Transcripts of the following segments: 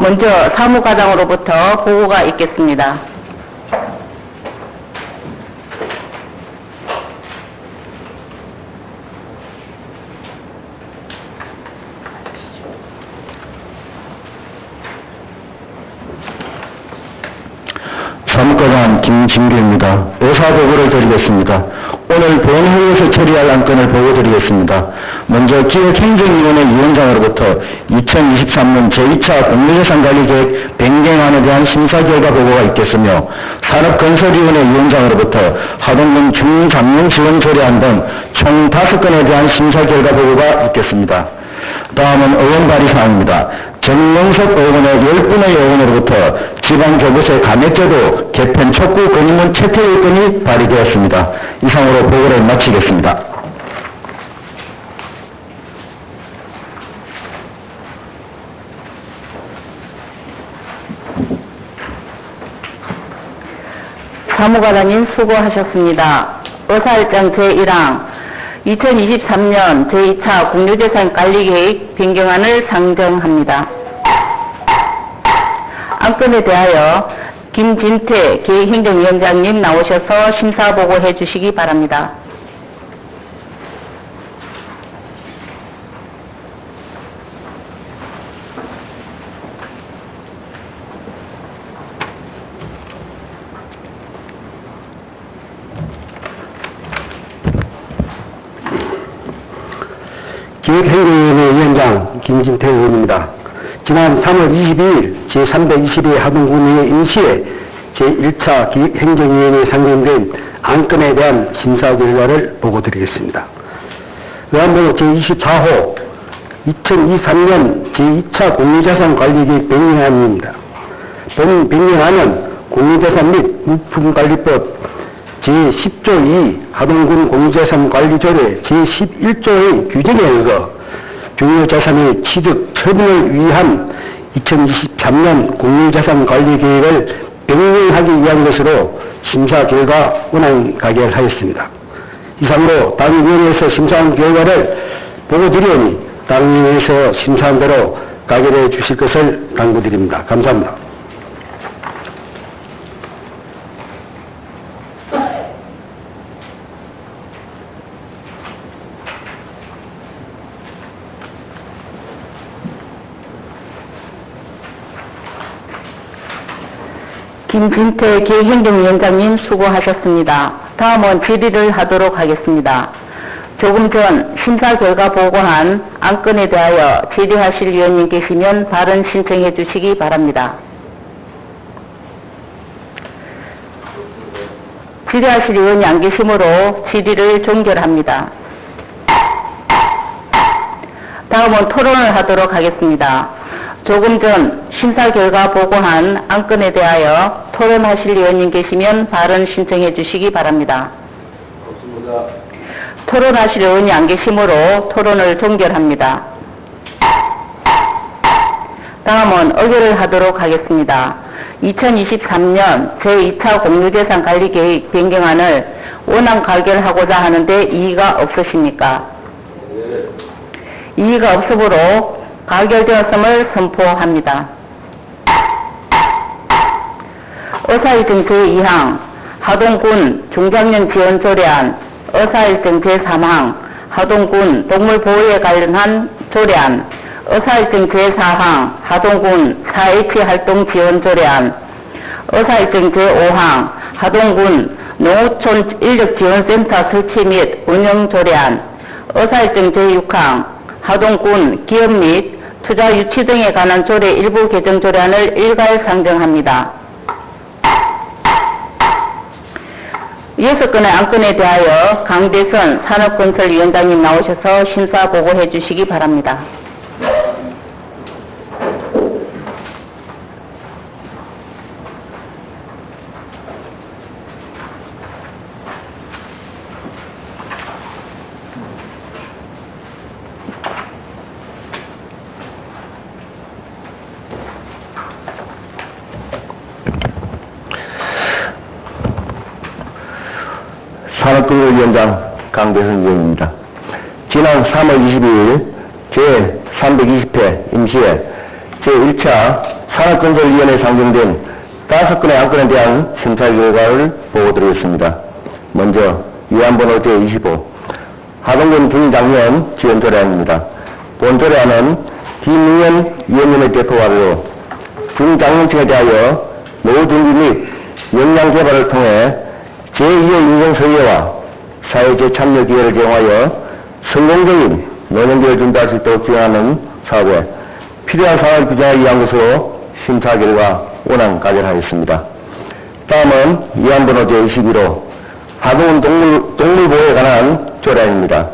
먼저 사무과장으로부터 보고가 있겠습니다. 사무과장 김진규입니다. 의사보고를 드리겠습니다. 오늘 본회의에서 처리할 안건을 보고드리겠습니다. 먼저 기획행정위원회 위원장으로부터 2023년 제2차 공유재산관리계획 변경안에 대한 심사 결과 보고가 있겠으며 산업건설위원회 위원장으로부터 하동군 중장년 지원 조례안 등 총 5건에 대한 심사 결과 보고가 있겠습니다. 다음은 의원 발의사항입니다. 정명석 의원의 10분의 의원으로부터 지방교부세 감액제도 개편 촉구 건의문 채택 의견이 발의되었습니다. 이상으로 보고를 마치겠습니다. 사무과장님 수고하셨습니다. 의사일정 제1항 2023년 제2차 공유재산 관리계획 변경안을 상정합니다. 안건에 대하여 김진태 계획행정위원장님 나오셔서 심사 보고해 주시기 바랍니다. 기획행정위원회 위원장 김진태 의원입니다. 지난 3월 22일 제322회 하동군의회 임시회 제1차 기획행정위원회에 상정된 안건에 대한 심사 결과를 보고 드리겠습니다. 의안번호 제24호 2023년 제2차 공유자산관리계획 변경안입니다. 본 변경안은 공유재산 및 물품관리법 제10조 2 하동군 공유재산관리조례 제11조의 규정에 의거 중요자산의 취득 처분을 위한 2023년 공유자산관리계획을 변경하기 위한 것으로 심사 결과 운항 가결 하였습니다. 이상으로 당위원회에서 심사한 결과를 보고 드리오니 당위원회에서 심사한 대로 가결해 주실 것을 당부드립니다. 감사합니다. 김진태 기획행정위원장님 수고하셨습니다. 다음은 질의를 하도록 하겠습니다. 조금 전 심사 결과 보고한 안건에 대하여 질의하실 위원님 계시면 발언 신청해 주시기 바랍니다. 질의하실 의원이 안 계시므로 질의를 종결합니다. 다음은 토론을 하도록 하겠습니다. 조금 전 심사 결과 보고한 안건에 대하여 토론하실 의원님 계시면 발언 신청해 주시기 바랍니다. 토론하실 의원이 안 계시므로 토론을 종결합니다. 다음은 의결을 하도록 하겠습니다. 2023년 제2차 공유재산 관리 계획 변경안을 원안 가결하고자 하는데 이의가 없으십니까? 이의가 없으므로 가결되었음을 선포합니다. 의사일정 제2항 하동군 중장년 지원 조례안 의사일정 제3항 하동군 동물보호에 관련한 조례안 의사일정 제4항 하동군 4H 활동 지원 조례안 의사일정 제5항 하동군 농어촌 인력지원센터 설치 및 운영 조례안 의사일정 제6항 하동군 기업 및 투자 유치 등에 관한 조례 일부 개정 조례안을 일괄 상정합니다. 여섯 건의 안건에 대하여 강대선 산업건설위원장님 나오셔서 심사 보고해 주시기 바랍니다. 산업근로위원장 강대선 의원입니다. 지난 3월 22일 제320회 임시회 제1차 산업건설위원회에 상정된 다섯 건의 안건에 대한 심사 결과를 보고드리겠습니다. 먼저 위안번호 제25 하동군 중장년 지원 조례안입니다. 본 조례안은 김웅현 위원님의 대표와로 중장년층에 대하여 노후 준비 및 역량 개발을 통해 제2의 인생 서예와 사회적 참여 기회를 제공하여 성공적인 노년기를 준비할 수 있도록 지원하는 사업에 필요한 사항을 규정하기 위한 것으로 심사 결과 원안 가결하였습니다. 다음은 위안번호 제21호 하동은 동물, 동물보호에 관한 조례안입니다.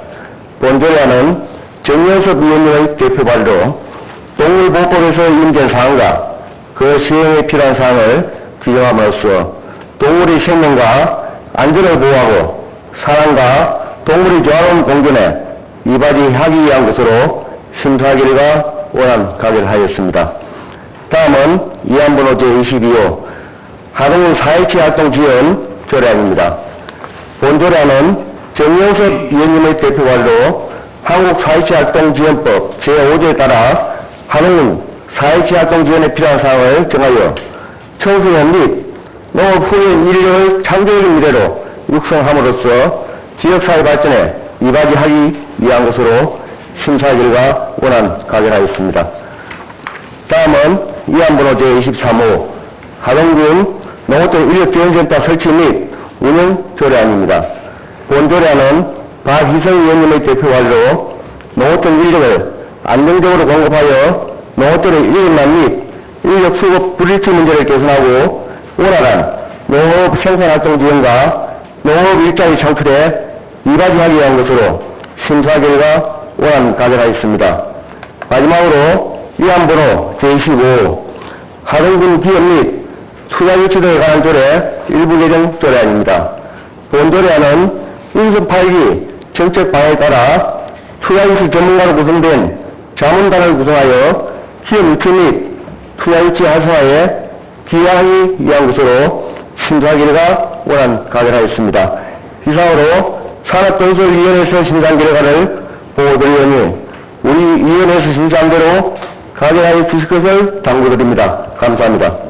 본 조례안은 정연섭 위원님의 대표 발의로 동물보호법에서 인된 사항과 그 시행에 필요한 사항을 규정함으로써 동물의 생명과 안전을 보호하고 사람과 동물이 조화로운 공존에 이바지하기 위한 것으로 심사 결과 원안 가결 하였습니다. 다음은 위안번호 제22호 하동은 사회치 활동 지원 조례안입니다. 본 조례안은 정영섭 위원님의 대표 발로 한국사회치활동지원법 제5조에 따라 하동은 사회치활동 지원에 필요한 사항을 정하여 청소년 및 농업 후인 인력을 창조적인 미래로 육성함으로써 지역사회 발전에 이바지하기 위한 것으로 심사 결과 원안 가결하였습니다. 다음은 위안번호 제23호 하동군 농어촌 인력지원센터 설치 및 운영 조례안입니다. 본 조례안은 박희성 의원님의 대표 관리로 농어촌 인력을 안정적으로 공급하여 농어촌의 인력난 및 인력 수급 불일치 문제를 개선하고 원활한 농업 생산활동 지원과 농업 일자리 창출에 이바지하기 위한 것으로 심사 결과 원안 가결하였습니다. 마지막으로 위안번호 제25 하동군 기업 및 투자 유치 등에 관한 조례 일부 개정 조례안입니다. 본 조례안은 인수 8기 정책 방향에 따라 투자 유치 전문가로 구성된 자문단을 구성하여 기업 유치 및 투자 유치 활성화에 기여하기 위한 것으로 결과 원안 가결하였습니다. 이상으로 산업건설위원회에서 결과를 보고드리오니 우리 위원회에서 심사한 대로 가결하여 주실 것을 당부드립니다. 감사합니다.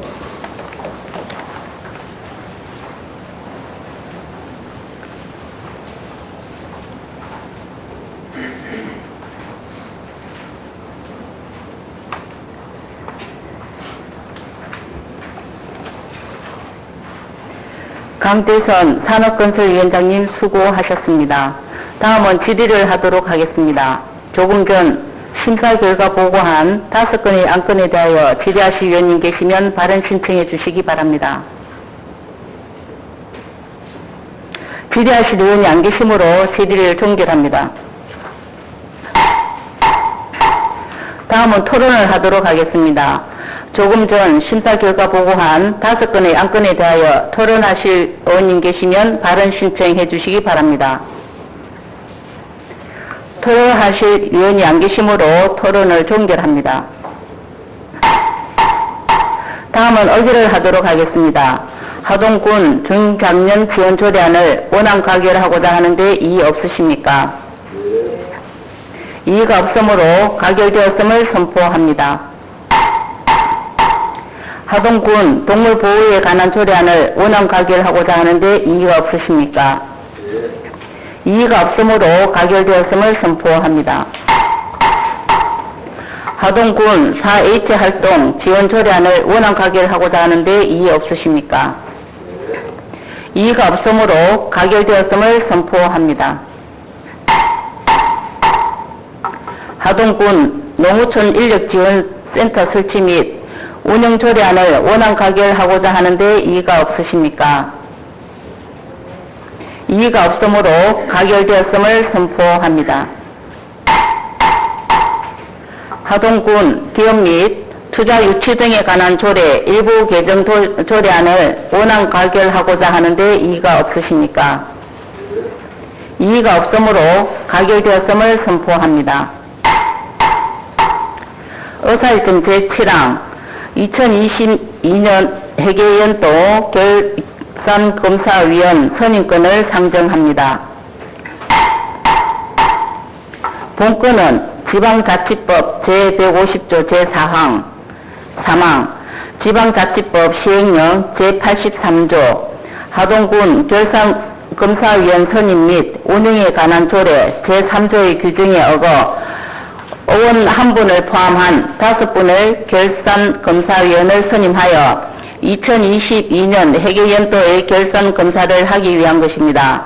강대선 산업건설위원장님 수고하셨습니다. 다음은 질의를 하도록 하겠습니다. 조금 전 심사 결과 보고한 다섯 건의 안건에 대하여 질의하실 위원님 계시면 발언 신청해 주시기 바랍니다. 질의하실 의원이 안 계시므로 질의를 종결합니다. 다음은 토론을 하도록 하겠습니다. 조금 전 심사 결과 보고한 다섯 건의 안건에 대하여 토론하실 의원님 계시면 발언 신청해 주시기 바랍니다. 토론하실 위원이 안 계시므로 토론을 종결합니다. 다음은 의결을 하도록 하겠습니다. 하동군 등장년 지원 조례안을 원안 가결하고자 하는데 이의 없으십니까? 이의가 없으므로 가결되었음을 선포합니다. 하동군 동물 보호에 관한 조례안을 원안 가결하고자 하는데 이의가 없으십니까? 이의가 없으므로 가결되었음을 선포합니다. 하동군 4H 활동 지원 조례안을 원안 가결하고자 하는데 이의 없으십니까? 이의가 없으므로 가결되었음을 선포합니다. 하동군 농어촌 인력지원센터 설치 및 운영 조례안을 원안 가결하고자 하는데 이의가 없으십니까? 이의가 없으므로 가결되었음을 선포합니다. 하동군 기업 및 투자 유치 등에 관한 조례 일부 개정 도- 조례안을 원안 가결하고자 하는데 이의가 없으십니까? 이의가 없으므로 가결되었음을 선포합니다. 의사일정 제7항 2022년 회계연도 결산검사위원 선임권을 상정합니다. 본건은 지방자치법 제150조 제4항 3항 지방자치법 시행령 제83조 하동군 결산검사위원 선임 및 운영에 관한 조례 제3조의 규정에 어거 의원 한 분을 포함한 다섯 분을 결산검사위원을 선임하여 2022년 회계연도의 결산검사를 하기 위한 것입니다.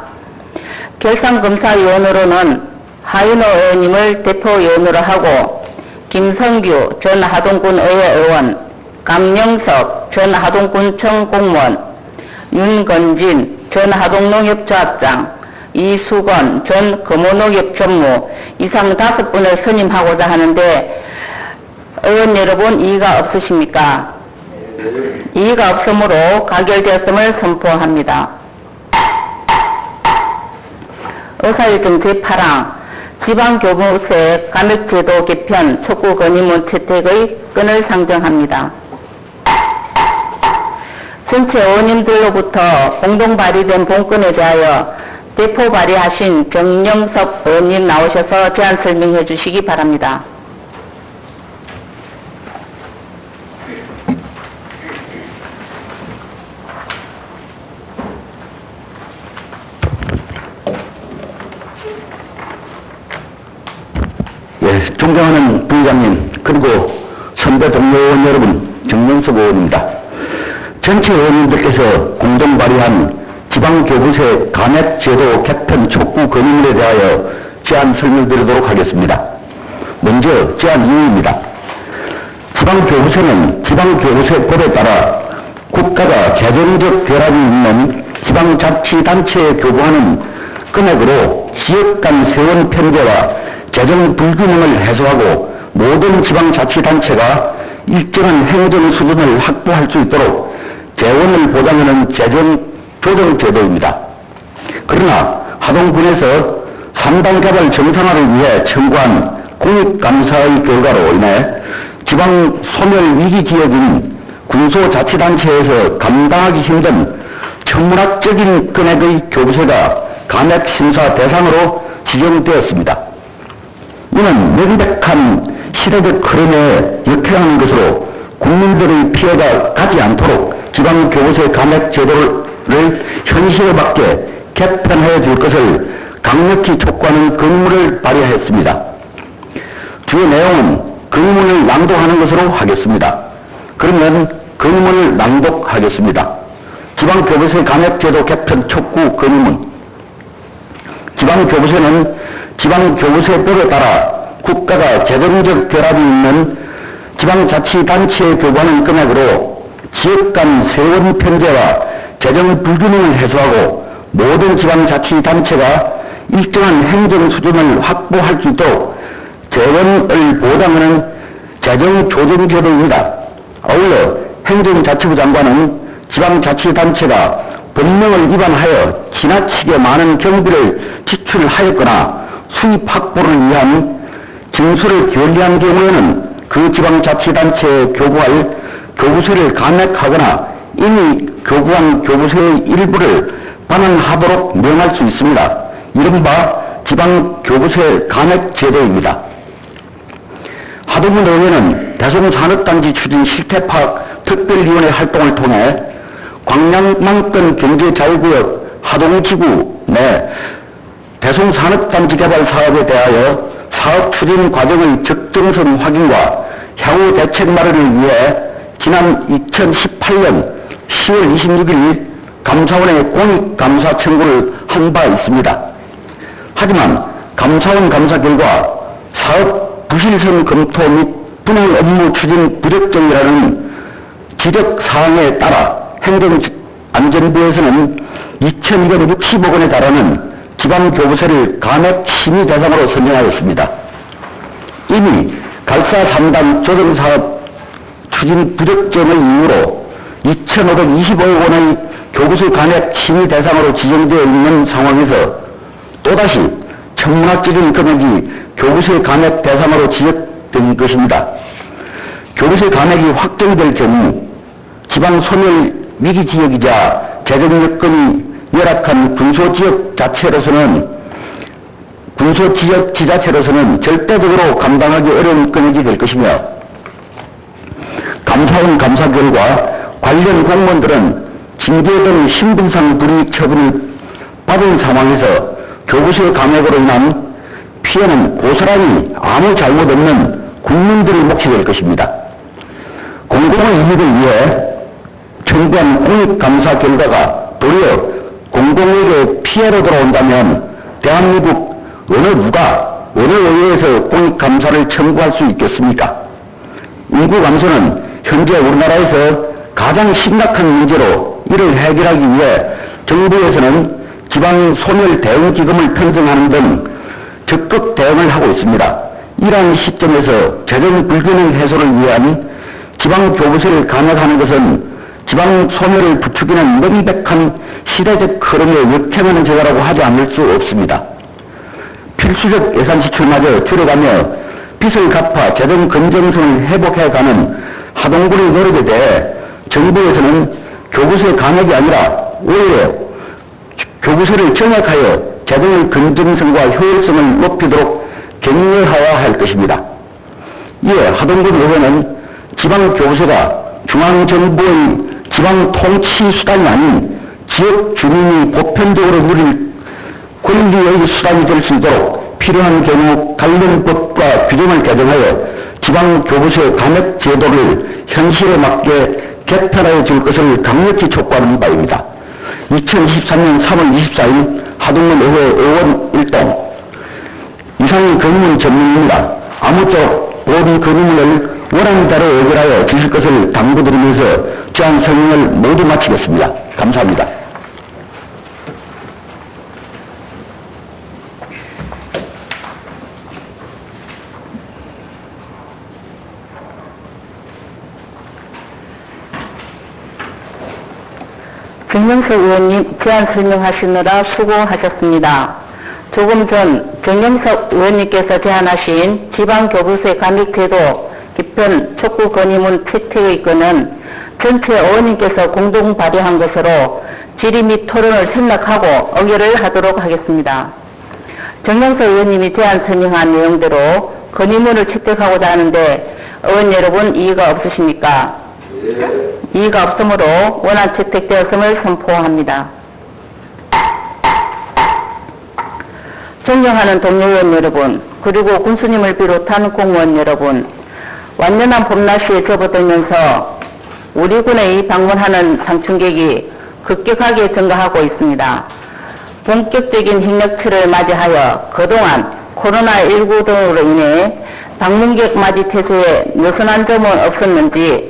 결산검사위원으로는 하윤호 의원님을 대표위원으로 하고 김성규 전 하동군 의회 의원, 강영석 전 하동군청 공무원, 윤건진 전 하동농협조합장, 이수건 전 금호농협 전무 이상 다섯 분을 선임하고자 하는데 의원 여러분 이의가 없으십니까? 이의가 없으므로 가결되었음을 선포합니다. 의사일정 제8항 지방교부세 감액제도 개편 촉구 건의문 채택의 끈을 상정합니다. 전체 의원님들로부터 공동 발의된 본건에 대하여 대표 발의하신 정영섭 의원님 나오셔서 제안 설명해 주시기 바랍니다. 예, 존경하는 부의장님, 그리고 선배 동료 의원 여러분, 정명석 의원입니다. 전체 의원님들께서 공동 발의한 지방교부세 감액제도 개편 촉구 건의문에 대하여 제안 설명드리도록 하겠습니다. 먼저 제안 이유입니다. 지방교부세는 지방교부세법에 따라 국가가 재정적 결함이 있는 지방자치단체에 교부하는 금액으로 지역 간 세원 편제와 재정 불균형을 해소하고 모든 지방자치단체가 일정한 행정 수준을 확보할 수 있도록 재원을 보장하는 재정 조정 제도입니다. 그러나 하동군에서 3당 개발 정상화를 위해 청구한 공익감사의 결과로 인해 지방 소멸 위기 지역인 군소자치단체에서 감당하기 힘든 천문학적인 금액의 교부세가 감액 심사 대상으로 지정되었습니다. 이는 명백한 시대적 흐름에 역행하는 것으로 국민들의 피해가 가지 않도록 지방교부세 감액 제도를 현실에 맞게 개편해 줄 것을 강력히 촉구하는 건물을 발의하였습니다. 주요 내용은 건문을 낭독하는 것으로 하겠습니다. 그러면 건문을 낭독하겠습니다. 지방교부세 감액제도 개편 촉구 건문 지방교부세는 지방교부세법에 따라 국가가 재정적 결함이 있는 지방자치단체에 교부하는 금액으로 지역 간 세원 편제와 재정 불균형을 해소하고 모든 지방자치단체가 일정한 행정 수준을 확보할 수 있도록 재원을 보장하는 재정 조정 제도입니다. 아울러 행정자치부 장관은 지방자치단체가 법령을 위반하여 지나치게 많은 경비를 지출하였거나 수입 확보를 위한 징수를 결리한 경우에는 그 지방자치단체에 교부할 교부세를 감액하거나 이미 교부한 교부세의 일부를 반환하도록 명할 수 있습니다. 이른바 지방교부세 감액 제도입니다. 하동군 의회는 대송산업단지 추진 실태파악 특별위원회 활동을 통해 광양만권 경제자유구역 하동지구 내 대송산업단지 개발 사업에 대하여 사업 추진 과정의 적정성 확인과 향후 대책 마련을 위해 지난 2018년 10월 26일 감사원에 공익감사 청구를 한 바 있습니다. 하지만 감사원 감사 결과 사업 부실성 검토 및 분할 업무 추진 부적정이라는 지적 사항에 따라 행정안전부에서는 2260억 원에 달하는 지방교부세를 감액 심의 대상으로 선정하였습니다. 이미 갈사 3단 조정사업 추진 부적정의 이유로 2,525억 원의 교부세 감액 심의 대상으로 지정되어 있는 상황에서 또다시 천문학적인 금액이 교부세 감액 대상으로 지적된 것입니다. 교부세 감액이 확정될 경우 지방 소멸 위기 지역이자 재정 여건이 열악한 군소 지역 자체로서는 군소 지역 지자체로서는 절대적으로 감당하기 어려운 금액이 될 것이며 감사원 감사 결과 관련 공무원들은 징계 등 신분상 불이익 처분을 받은 상황에서 교부세 감액으로 인한 피해는 고스란히 아무 잘못 없는 국민들의 몫이 될 것입니다. 공공의 이익을 위해 청구한 공익감사 결과가 도리어 공공에게 피해로 돌아온다면 대한민국 어느 누가 어느 의회에서 공익감사를 청구할 수 있겠습니까? 인구 감소는 현재 우리나라에서 가장 심각한 문제로 이를 해결하기 위해 정부에서는 지방 소멸 대응 기금을 편성하는 등 적극 대응을 하고 있습니다. 이러한 시점에서 재정 불균형 해소를 위한 지방 교부세를 감액하는 것은 지방 소멸을 부추기는 명백한 시대적 흐름에 역행하는 제도라고 하지 않을 수 없습니다. 필수적 예산 지출마저 줄여가며 빚을 갚아 재정 건전성을 회복해가는 하동군의 노력에 대해 정부에서는 교부세 감액이 아니라 오히려 교부세를 정액하여 재정의 건전성과 효율성을 높이도록 격려하여야 할 것입니다. 이에 하동군 의회는 지방 교부세가 중앙정부의 지방 통치 수단이 아닌 지역 주민이 보편적으로 누릴 권리의 수단이 될 수 있도록 필요한 경우 관련 법과 규정을 개정하여 지방 교부세 감액 제도를 현실에 맞게 개편하여 줄 것을 강력히 촉구하는 바입니다. 2023년 3월 24일 하동문 의회 의원 1동 이상이 근문 전문입니다. 아무쪼록 본 근문을 원하는 대로 의결하여 주실 것을 당부드리면서 제안 설명을 모두 마치겠습니다. 감사합니다. 정영석 의원님 제안 설명하시느라 수고하셨습니다. 조금 전 정영석 의원님께서 제안하신 지방교부세 감액제도 개편 촉구 건의문 채택의 건은 전체 의원님께서 공동 발의한 것으로 질의 및 토론을 생략하고 의결을 하도록 하겠습니다. 정영석 의원님이 제안 설명한 내용대로 건의문을 채택하고자 하는데 의원 여러분 이의가 없으십니까? 이의가 없으므로 원안 채택되었음을 선포합니다. 존경하는 동료 의원 여러분, 그리고 군수님을 비롯한 공무원 여러분, 완연한 봄날씨에 접어들면서 우리 군에 방문하는 상충객이 급격하게 증가하고 있습니다. 본격적인 행력치를 맞이하여 그동안 코로나19 등으로 인해 방문객 맞이 태세에 느슨한 점은 없었는지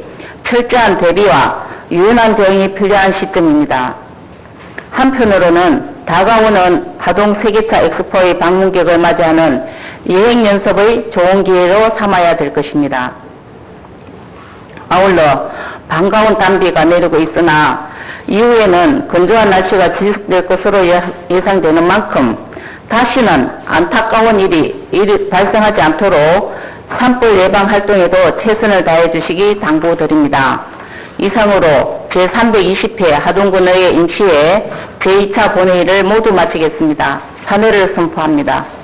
철저한 대비와 유연한 대응이 필요한 시점입니다. 한편으로는 다가오는 하동 세계차 엑스포의 방문객을 맞이하는 여행 연습의 좋은 기회로 삼아야 될 것입니다. 아울러 반가운 단비가 내리고 있으나 이후에는 건조한 날씨가 지속될 것으로 예- 예상되는 만큼 다시는 안타까운 일이, 일이 발생하지 않도록 산불 예방 활동에도 최선을 다해 주시기 당부드립니다. 이상으로 제320회 하동군의회 인치회 제2차 본회의를 모두 마치겠습니다. 사내를 선포합니다.